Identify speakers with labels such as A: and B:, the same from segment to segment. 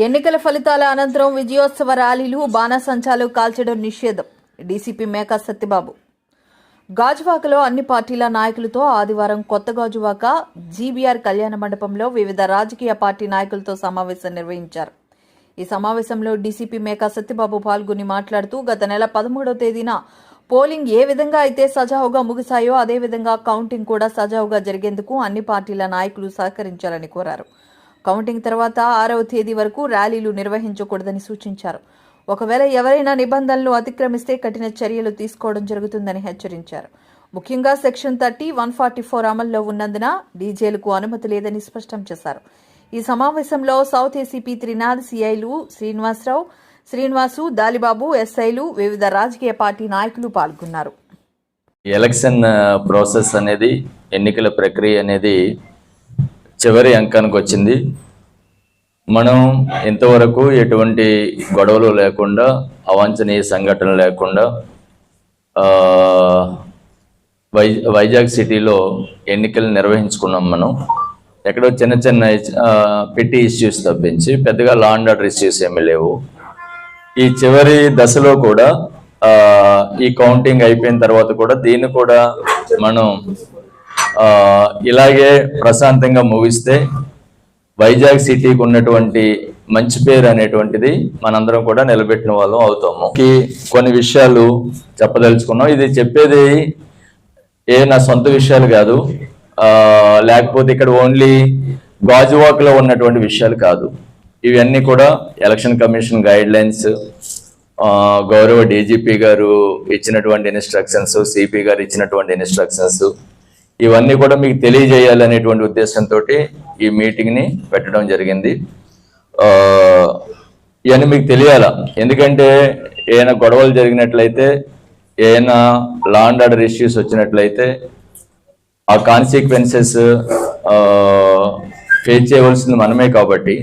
A: ఎన్నికల ఫలితాల అనంతరం విజయోత్సవ ర్యాలీలు బాణాసంచాలు కాల్చడం నిషేధం. డీసీపీ మేకా సత్యబాబు. గాజువాకలో అన్ని పార్టీల నాయకులతో ఆదివారం కొత్త గాజువాక జీబీఆర్ కళ్యాణ మండపంలో వివిధ రాజకీయ పార్టీ నాయకులతో సమావేశం నిర్వహించారు. ఈ సమావేశంలో డీసీపీ మేకా సత్యబాబు పాల్గొని మాట్లాడుతూ గత నెల పదమూడవ తేదీన పోలింగ్ ఏ విధంగా అయితే సజావుగా ముగిశాయో అదేవిధంగా కౌంటింగ్ కూడా సజావుగా జరిగేందుకు అన్ని పార్టీల నాయకులు సహకరించాలని కోరారు. కౌంటింగ్ తర్వాత ఆరవ తేదీ వరకు ర్యాలీలు నిర్వహించకూడదని సూచించారు. ఒకవేళ ఎవరైనా నిబంధనలు అతిక్రమిస్తే కఠిన చర్యలు తీసుకోవడం జరుగుతుందని హెచ్చరించారు. ముఖ్యంగా section thirty one forty four అమల్లో ఉన్నందున డీజేలకు అనుమతి లేదని స్పష్టం చేశారు. ఈ సమావేశంలో సౌత్ ఏసీపీ త్రినాథ్ సిఐలు శ్రీనివాసరావు శ్రీనివాసు దాలిబాబు ఎస్ఐలు వివిధ రాజకీయ పార్టీ నాయకులు పాల్గొన్నారు.
B: ఎలక్షన్ ప్రాసెస్ అనేది ఎన్నికల ప్రక్రియ అనేది చివరి అంకానికి వచ్చింది. మనం ఇంతవరకు ఎటువంటి గొడవలు లేకుండా అవాంఛనీయ సంఘటనలు లేకుండా వై వైజాగ్ సిటీలో ఎన్నికలు నిర్వహించుకున్నాం మనం. ఎక్కడో చిన్న చిన్న పెట్టి ఇష్యూస్ తప్పించి పెద్దగా లా అండ్ ఆర్డర్ ఇష్యూస్ ఏమీ లేవు. ఈ చివరి దశలో కూడా ఈ కౌంటింగ్ అయిపోయిన తర్వాత కూడా దీన్ని కూడా మనం ఇలాగే ప్రశాంతంగా ముగిస్తే వైజాగ్ సిటీకి ఉన్నటువంటి మంచి పేరు అనేటువంటిది మనందరం కూడా నిలబెట్టిన వాళ్ళం అవుతాము. కొన్ని విషయాలు చెప్పదలుచుకున్నాం. ఇది చెప్పేది ఏ నా సొంత విషయాలు కాదు. లేకపోతే ఇక్కడ ఓన్లీ గాజువాక్లో ఉన్నటువంటి విషయాలు కాదు. ఇవన్నీ కూడా ఎలక్షన్ కమిషన్ గైడ్ లైన్స్ గౌరవ డీజీపీ గారు ఇచ్చినటువంటి ఇన్స్ట్రక్షన్స్ సిపి గారు ఇచ్చినటువంటి ఇన్స్ట్రక్షన్స్ ఇవన్నీ కూడా మీకు తెలియజేయాలనేటువంటి ఉద్దేశంతో ఈ మీటింగ్ని పెట్టడం జరిగింది. ఇవన్నీ మీకు తెలియాలా? ఎందుకంటే ఏమైనా గొడవలు జరిగినట్లయితే ఏమైనా లాండ్ ఆర్డర్ ఇష్యూస్ వచ్చినట్లయితే ఆ కాన్సిక్వెన్సెస్ ఫేస్ చేయవలసింది మనమే కాబట్టి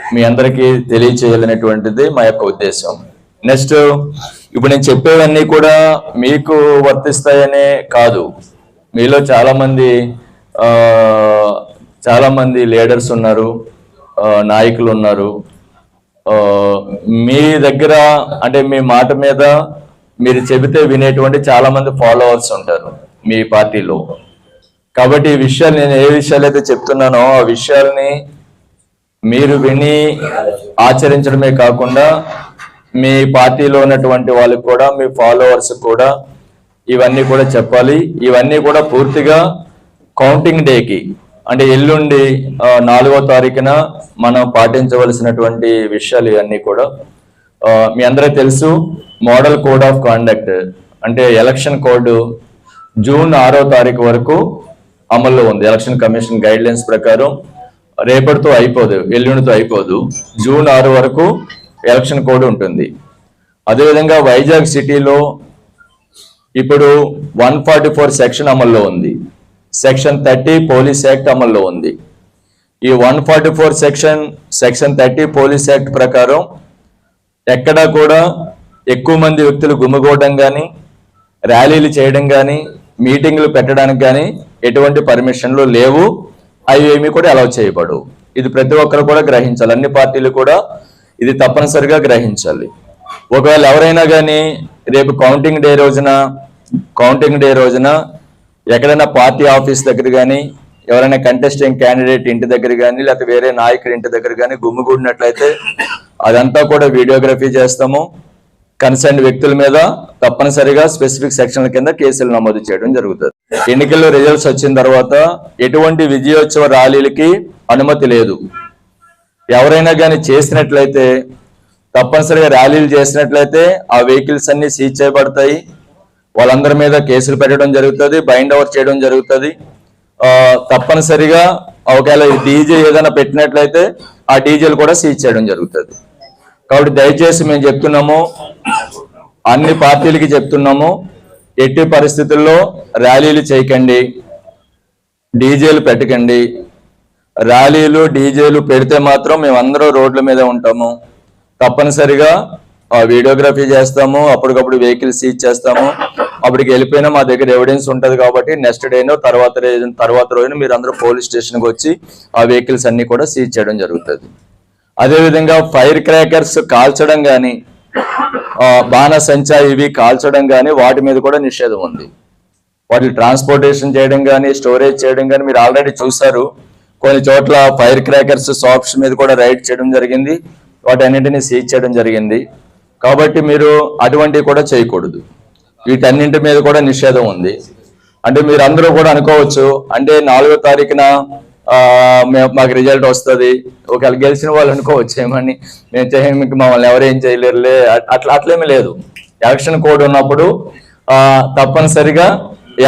B: మీ అందరికీ తెలియచేయాలనేటువంటిది మా యొక్క ఉద్దేశం. నెక్స్ట్ ఇప్పుడు నేను చెప్పేవన్నీ కూడా మీకు వర్తిస్తాయనే కాదు. మీలో చాలా మంది చాలా మంది లీడర్స్ ఉన్నారు నాయకులు ఉన్నారు. మీ దగ్గర అంటే మీ మాట మీద మీరు చెబితే వినేటువంటి చాలా మంది ఫాలోవర్స్ ఉంటారు మీ పార్టీలో. కాబట్టి ఈ విషయాలు నేను ఏ విషయాలు అయితే చెప్తున్నానో ఆ విషయాల్ని మీరు విని ఆచరించడమే కాకుండా మీ పార్టీలో ఉన్నటువంటి వాళ్ళకి కూడా మీ ఫాలోవర్స్ కూడా ఇవన్నీ కూడా చెప్పాలి. ఇవన్నీ కూడా పూర్తిగా కౌంటింగ్ డేకి అంటే ఎల్లుండి నాలుగో తారీఖున మనం పాటించవలసినటువంటి విషయాలు ఇవన్నీ కూడా. మీ అందరికీ తెలుసు మోడల్ కోడ్ ఆఫ్ కాండక్ట్ అంటే ఎలక్షన్ కోడ్ జూన్ ఆరో తారీఖు వరకు అమల్లో ఉంది. ఎలక్షన్ కమిషన్ గైడ్ లైన్స్ ప్రకారం. రేపటితో అయిపోదు ఎల్లుండితో అయిపోదు. జూన్ ఆరు వరకు ఎలక్షన్ కోడ్ ఉంటుంది. అదేవిధంగా వైజాగ్ సిటీలో ఇప్పుడు వన్ ఫార్టీ ఫోర్ సెక్షన్ అమల్లో ఉంది. సెక్షన్ థర్టీ పోలీస్ యాక్ట్ అమల్లో ఉంది. ఈ one forty four section section thirty police act ప్రకారం ఎక్కడా కూడా ఎక్కువ మంది వ్యక్తులు గుమిగూడడం కానీ ర్యాలీలు చేయడం కానీ మీటింగ్లు పెట్టడానికి కానీ ఎటువంటి పర్మిషన్లు లేవు. అవి ఏమీ కూడా అలౌ చేయబడవు. ఇది ప్రతి ఒక్కరు కూడా గ్రహించాలి. అన్ని పార్టీలు కూడా ఇది తప్పనిసరిగా గ్రహించాలి. ఒకవేళ ఎవరైనా కానీ రేపు కౌంటింగ్ డే రోజున కౌంటింగ్ డే రోజున ఎక్కడైనా పార్టీ ఆఫీస్ దగ్గర కానీ ఎవరైనా కంటెస్టింగ్ క్యాండిడేట్ ఇంటి దగ్గర కానీ లేకపోతే వేరే నాయకుడి ఇంటి దగ్గర కానీ గుమ్మిగూడినట్లయితే అదంతా కూడా వీడియోగ్రఫీ చేస్తాము. కన్సర్న్ వ్యక్తుల మీద తప్పనిసరిగా స్పెసిఫిక్ సెక్షన్ల కింద కేసులు నమోదు చేయడం జరుగుతుంది. ఎన్నికల్లో రిజల్ట్స్ వచ్చిన తర్వాత ఎటువంటి విజయోత్సవ ర్యాలీలకి అనుమతి లేదు. ఎవరైనా కానీ చేసినట్లయితే తప్పనిసరిగా ర్యాలీలు చేసినట్లయితే ఆ వెహికల్స్ అన్ని సీజ్ చేయబడతాయి. వాళ్ళందరి మీద కేసులు పెట్టడం జరుగుతుంది బైండ్ ఓవర్ చేయడం జరుగుతుంది. ఆ, తప్పనిసరిగా ఒకవేళ డీజే ఏదైనా పెట్టినట్లయితే ఆ డీజేలు కూడా సీజ్ చేయడం జరుగుతుంది. కాబట్టి దయచేసి మేము చెప్తున్నాము అన్ని పార్టీలకి చెప్తున్నాము ఎట్టి పరిస్థితుల్లో ర్యాలీలు చేయకండి డీజేలు పెట్టకండి. ర్యాలీలు డీజేలు పెడితే మాత్రం మేమందరం రోడ్ల మీద ఉంటాము. తప్పనిసరిగా ఆ, వీడియోగ్రఫీ చేస్తాము అప్పటికప్పుడు వెహికల్ సీజ్ చేస్తాము. అప్పటికి వెళ్ళిపోయినా మా దగ్గర ఎవిడెన్స్ ఉంటుంది కాబట్టి నెక్స్ట్ డేనో తర్వాత తర్వాత రోజున మీరు అందరూ పోలీస్ స్టేషన్కి వచ్చి ఆ వెహికల్స్ అన్ని కూడా సీజ్ చేయడం జరుగుతుంది. అదేవిధంగా ఫైర్ క్రాకర్స్ కాల్చడం కానీ బాణసంచా ఇవి కాల్చడం కానీ వాటి మీద కూడా నిషేధం ఉంది. వాటి ట్రాన్స్పోర్టేషన్ చేయడం కానీ స్టోరేజ్ చేయడం కానీ మీరు ఆల్రెడీ చూసారు కొన్ని చోట్ల ఫైర్ క్రాకర్స్ షాప్స్ మీద కూడా రైడ్ చేయడం జరిగింది. వాటి అన్నింటినీ సీజ్ చేయడం జరిగింది. కాబట్టి మీరు అటువంటివి కూడా చేయకూడదు. వీటన్నింటి మీద కూడా నిషేధం ఉంది. అంటే మీరు అందరూ కూడా అనుకోవచ్చు అంటే నాలుగో తారీఖున మాకు రిజల్ట్ వస్తుంది. ఒకవేళ గెలిచిన వాళ్ళు అనుకోవచ్చు ఏమని? మేము చేయడానికి మమ్మల్ని ఎవరేం చేయలేరులే. అట్లా అట్లేమీ లేదు. ఎలక్షన్ కోడ్ ఉన్నప్పుడు తప్పనిసరిగా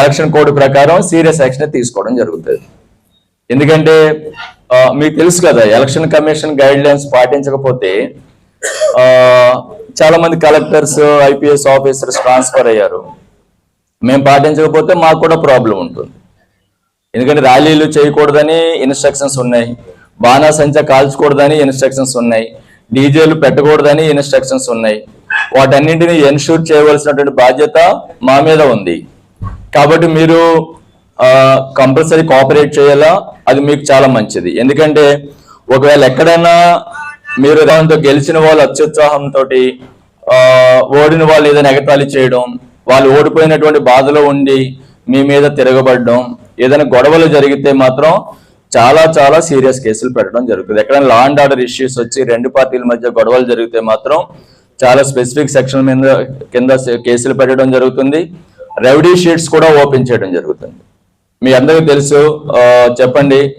B: ఎలక్షన్ కోడ్ ప్రకారం సీరియస్ యాక్షన్ తీసుకోవడం జరుగుతుంది. ఎందుకంటే మీకు తెలుసు కదా ఎలక్షన్ కమిషన్ గైడ్ లైన్స్ పాటించకపోతే చాలా మంది కలెక్టర్స్ ఐపీఎస్ ఆఫీసర్స్ ట్రాన్స్ఫర్ అయ్యారు. మేము పాటించకపోతే మాకు కూడా ప్రాబ్లం ఉంటుంది. ఎందుకంటే ర్యాలీలు చేయకూడదని ఇన్స్ట్రక్షన్స్ ఉన్నాయి. బాణాసంచ కాల్చకూడదని ఇన్స్ట్రక్షన్స్ ఉన్నాయి. డీజేలు పెట్టకూడదని ఇన్స్ట్రక్షన్స్ ఉన్నాయి. వాటన్నింటినీ ఎన్షూర్ చేయవలసినటువంటి బాధ్యత మా మీద ఉంది. కాబట్టి మీరు కంపల్సరీ కోఆపరేట్ చేయాలా? అది మీకు చాలా మంచిది. ఎందుకంటే ఒకవేళ ఎక్కడైనా మీరు దాంతో గెలిచిన వాళ్ళు అత్యుత్సాహంతో ఓడిన వాళ్ళు ఏదైనా ఎగతాళి చేయడం వాళ్ళు ఓడిపోయినటువంటి బాధలో ఉండి మీ మీద తిరగబడడం ఏదైనా గొడవలు జరిగితే మాత్రం చాలా చాలా సీరియస్ కేసులు పెట్టడం జరుగుతుంది. ఎక్కడైనా లా అండ్ ఆర్డర్ ఇష్యూస్ వచ్చి రెండు పార్టీల మధ్య గొడవలు జరిగితే మాత్రం చాలా స్పెసిఫిక్ సెక్షన్ మీద కింద కేసులు పెట్టడం జరుగుతుంది. రెవడీ షీట్స్ కూడా ఓపెన్ చేయడం జరుగుతుంది. మీ అందరికీ తెలుసు. ఆ, చెప్పండి.